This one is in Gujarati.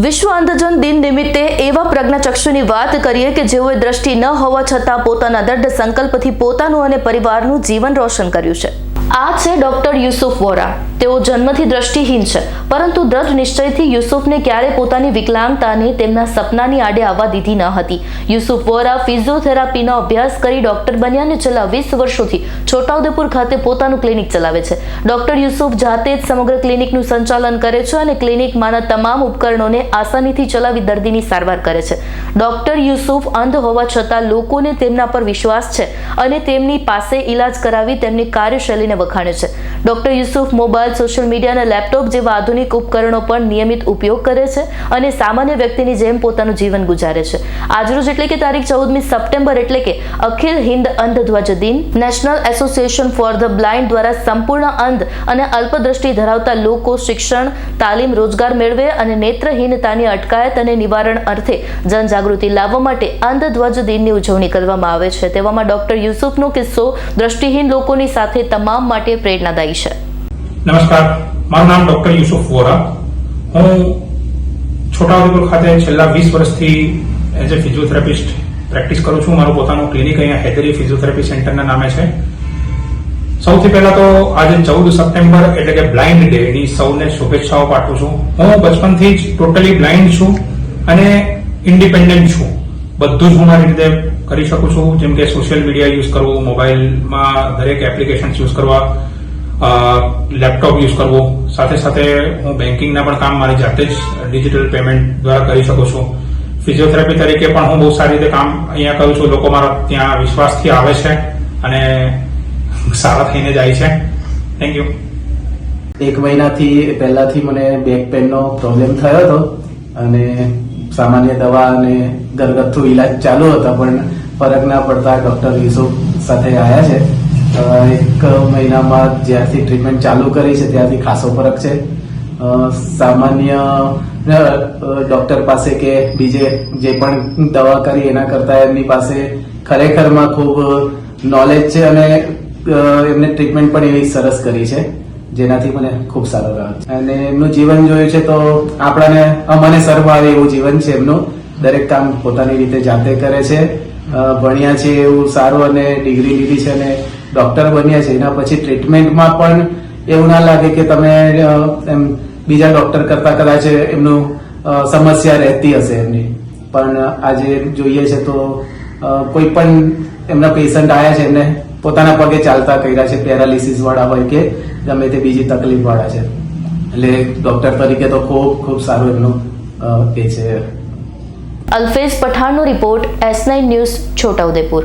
વિશ્વ અંધજન દિન નિમિત્તે એવા પ્રજ્ઞાચક્ષુની વાત કરીએ કે જેઓએ દ્રષ્ટિ ન હોવા છતાં પોતાના દૃઢ સંકલ્પથી પોતાનું અને પરિવારનું જીવન રોશન કર્યું છે. આ છે ડોક્ટર યુસુફ વોરા. તેઓ જન્મથી દ્રષ્ટિહીન છે. પરંતુ દ્રઢ નિશ્ચયથી યુસુફને ક્યારે પોતાની વિકલાંગતાને તેમના સપનાની આડે આવવા દીધી ન હતી. યુસુફ વોરા ફિઝિયોથેરાપીનો અભ્યાસ કરી ડોક્ટર બન્યા અને છેલ્લા વીસ વર્ષોથી છોટાઉદેપુર ખાતે પોતાનું ક્લિનિક ચલાવે છે. ડોક્ટર યુસુફ જાતે જ સમગ્ર ક્લિનિકનું સંચાલન કરે છે અને ક્લિનિકમાંના તમામ ઉપકરણોને આસાનીથી ચલાવી દર્દીની સારવાર કરે છે. ડોક્ટર યુસુફ અંધ હોવા છતાં લોકોને તેમના પર વિશ્વાસ છે અને તેમની પાસે ઈલાજ કરાવી તેમની કાર્યશૈલીને વખાણે છે. Doctor Yusuf mobile social media અને લેપટોપ જેવા આધુનિક ઉપકરણો પર નિયમિત ઉપયોગ કરે છે અને સામાન્ય વ્યક્તિની જેમ પોતાનું જીવન ગુજારે છે. આજરોજ એટલે કે તારીખ ચૌદમી સપ્ટેમ્બર એટલે કે અખિલ હિન્દ અંધ ધ્વજ દિન, national association for the blind દ્વારા સંપૂર્ણ અંધ અને અલ્પદ્રષ્ટિ ધરાવતા લોકો શિક્ષણ, તાલીમ, રોજગાર મેળવે અને નેત્રહીનતાની અટકાયત અને નિવારણ અર્થે જનજાગૃતિ લાવવા માટે અંધ ધ્વજ દિનની ઉજવણી કરવામાં આવે છે. તેવામાં ડોક્ટર યુસુફનો કિસ્સો દ્રષ્ટિહીન લોકોની સાથે તમામ માટે પ્રેરણાદાયી છે. નમસ્કાર, મારું નામ ડોક્ટર યુસુફ વોરા. હું છોટાઉદેપુર ખાતે છેલ્લા વીસ વર્ષથી એઝ એ ફિઝિયોથેરાપિસ્ટ પ્રેક્ટિસ કરું છું. મારું પોતાનું ક્લિનિક અહીંયા હૈદરી ફિઝિયોથેરાપી સેન્ટરના નામે છે. સૌથી પહેલા તો આજે ચૌદ સપ્ટેમ્બર એટલે કે બ્લાઇન્ડ ડે ની સૌને શુભેચ્છાઓ પાઠવું છું. હું બચપનથી જ ટોટલી બ્લાઇન્ડ છું અને ઇન્ડિપેન્ડન્ટ છું. બધું જ હું મારી રીતે કરી શકું છું. જેમ કે સોશિયલ મીડિયા યુઝ કરવું, મોબાઈલમાં દરેક એપ્લિકેશન યુઝ કરવા લેપટોપ યુઝ કરવો. સાથે સાથે હું બેન્કિંગના પણ કામ મારી જાતે જ ડિજિટલ પેમેન્ટ દ્વારા કરી શકું છું. ફિઝિયોથેરાપી તરીકે પણ હું બહુ સારી રીતે કામ અહીંયા કરું છું. લોકો મારા ત્યાં વિશ્વાસથી આવે છે અને સારા થઈને જાય છે. થેન્ક યુ એક મહિનાથી પહેલાથી મને બેક પેનનો પ્રોબ્લેમ થયો હતો અને સામાન્ય દવા અને ઘરગથ્થુ ઈલાજ ચાલુ હતા, પણ ફરક ના પડતા ડોક્ટર યુસુફ સાથે આવ્યા છે. એક મહિનામાં જ્યારથી ટ્રીટમેન્ટ ચાલુ કરી છે ત્યારથી ખાસો ફરક છે. સામાન્ય ડૉક્ટર પાસે કે બીજે જે પણ દવા કરી એના કરતા એમની પાસે ખરેખરમાં ખૂબ નોલેજ છે અને એમને ટ્રીટમેન્ટ પણ એવી સરસ કરી છે જેનાથી મને ખૂબ સારો રહ્યો છે. અને એમનું જીવન જોયું છે તો આપણાને અ, મને સર્વ આવે એવું જીવન છે એમનું. દરેક કામ પોતાની રીતે જાતે કરે છે. ભણ્યા છે એવું સારું અને ડિગ્રી લીધી છે અને ડોક્ટર બન્યા છે. એના પછી ટ્રીટમેન્ટમાં પણ એવું ના લાગે કે તમે એમ બીજા ડોક્ટર કરતા કદાચ એમનું સમસ્યા રહેતી હશે એમની. પણ આજે જોઈએ છે તો કોઈ પણ એમના પેશન્ટ આવ્યા છે, એમને પોતાના પગે ચાલતા કર્યા છે પેરાલિસિસ વાળા હોય કે ગમે તે બીજી તકલીફ વાળા છે. એટલે ડોક્ટર તરીકે તો ખૂબ ખૂબ સારું એમનું એ છે. Alfez પઠાણનો report S nine news Chhota Udepur.